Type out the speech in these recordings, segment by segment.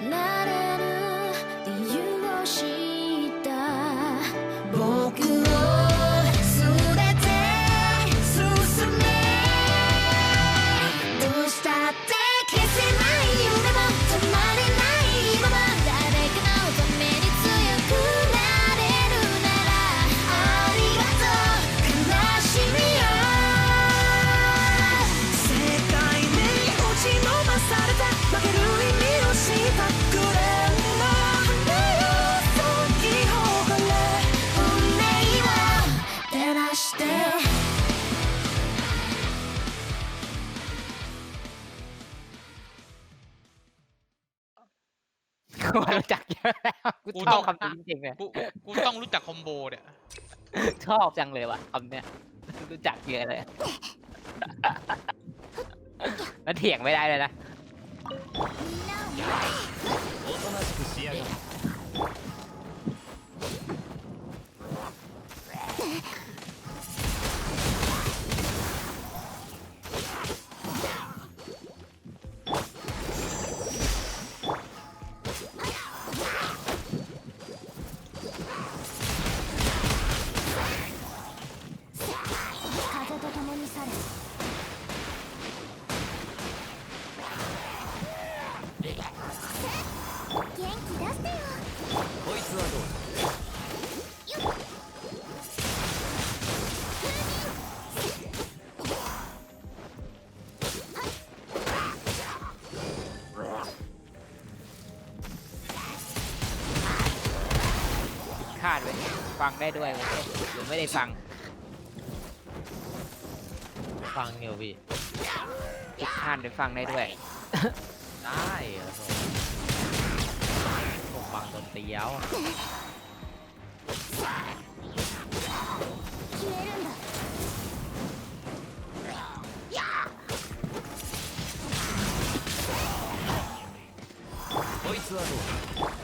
な กูรู้จักเยอะแล้วกู กู ช ต้ อ อบ ง คำนี้จริงๆเลย กูกูต้องรู้จักคอมโบเนี่ย ชอบจังเลยว่ะคำเนี้ยรู้จักเยอะเลย มันเถียงไม่ได้เลยนะ おとなしくしやがれ 風 คาดไว้ฟังได้ด้วยเว้ยหรือไม่ได้ฟัง ฟังอยู่พี่ ผิดคาดหรือฟังได้ด้วย ได้เหรอผมฟังตนเตียว 消えるんだこいつはどう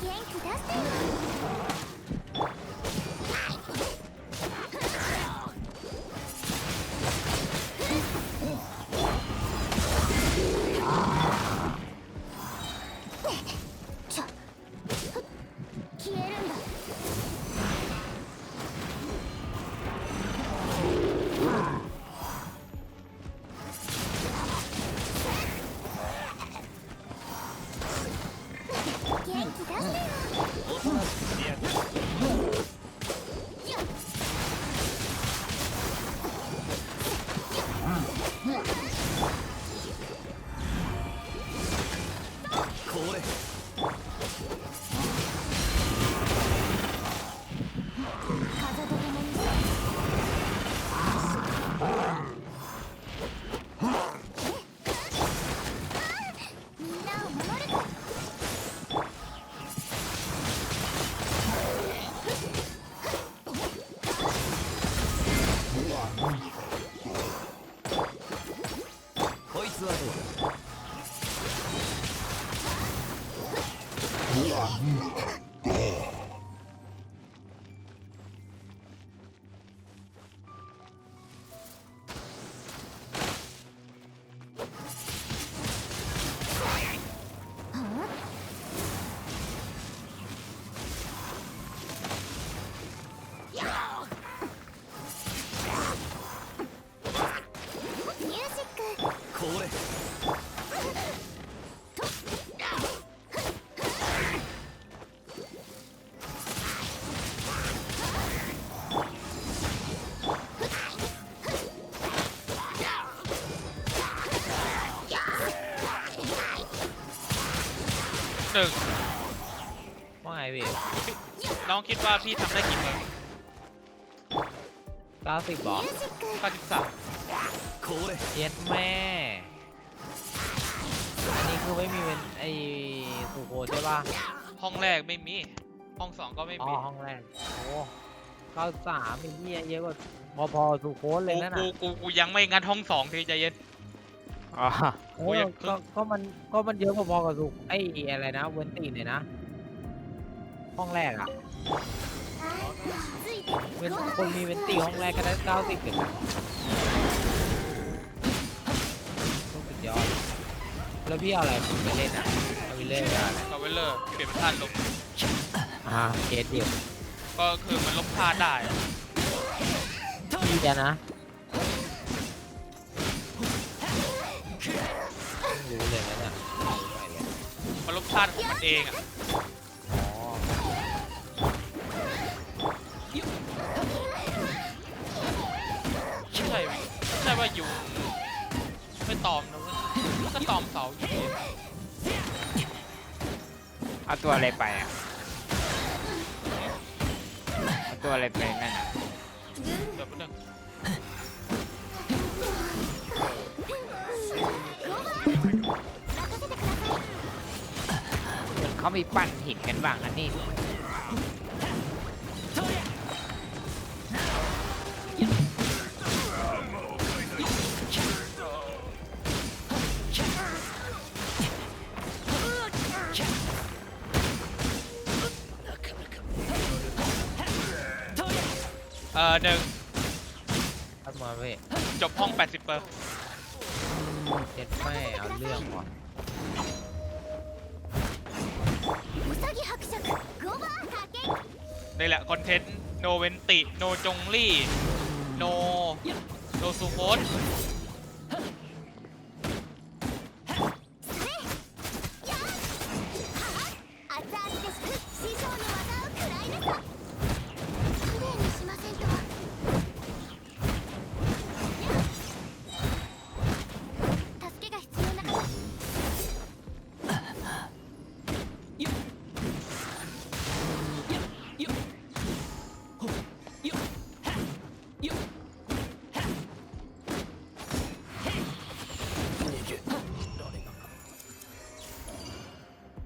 これ หนึ่งว่าไงพี่น้องคิดว่าพี่ทำได้กี่เมื่อเซ็ก้าสิบบอก้าสิบสามเย็ดแม่ อันนี้คือไม่มีเป็นไอ้สูโคใช่ป่ะ ห้องแรกไม่มี ห้องสองก็ไม่อ๋อ มีห้องแรก โอ้เก้าสามเป็นเยี่เยอะกว่าพอพอสุโคเลยกูนะกูน่ะกูกูยังไม่งัดห้องสองทีใจเย็น โอ้ยก็ก็มันก็มันเยอะพอๆกับสุกไอ้อะไรนะเวนตีเนี่ยนะ ห้องแรกอะเวนคนมีเวนตีห้องแรกก็ได้เก้าสิบเองนะสุดยอดแล้วพี่เอาอะไรไปเล่นอะเอาไปเล่นอะซาเวลเลอร์เปลี่ยนเป็นธาตุลมอ่าเกตเดียวก็คือมันลบธาตุได้พี่จะนะ มันลบธาตุของมันเองอะอ๋อใช่ไหมไม่ใช่ว่าอยู่ไม่ตอมนะเว้ยก็ตอมเสาอยู่ดีเอาตัวอะไรไปอะเอาตัวอะไรไปนั่นอะเดี๋ยวแป๊บนึง เหมือนเขามีปั้นหินกันบ้างอันนี้เออหนึ่งทัดมาเว้ยจบห้อง 80เปอร์เจ็ดแม่เอาเรื่องว่ะ นี่แหละคอนเทนต์โนเวนติ โนจงลี่ โน โนซูโคส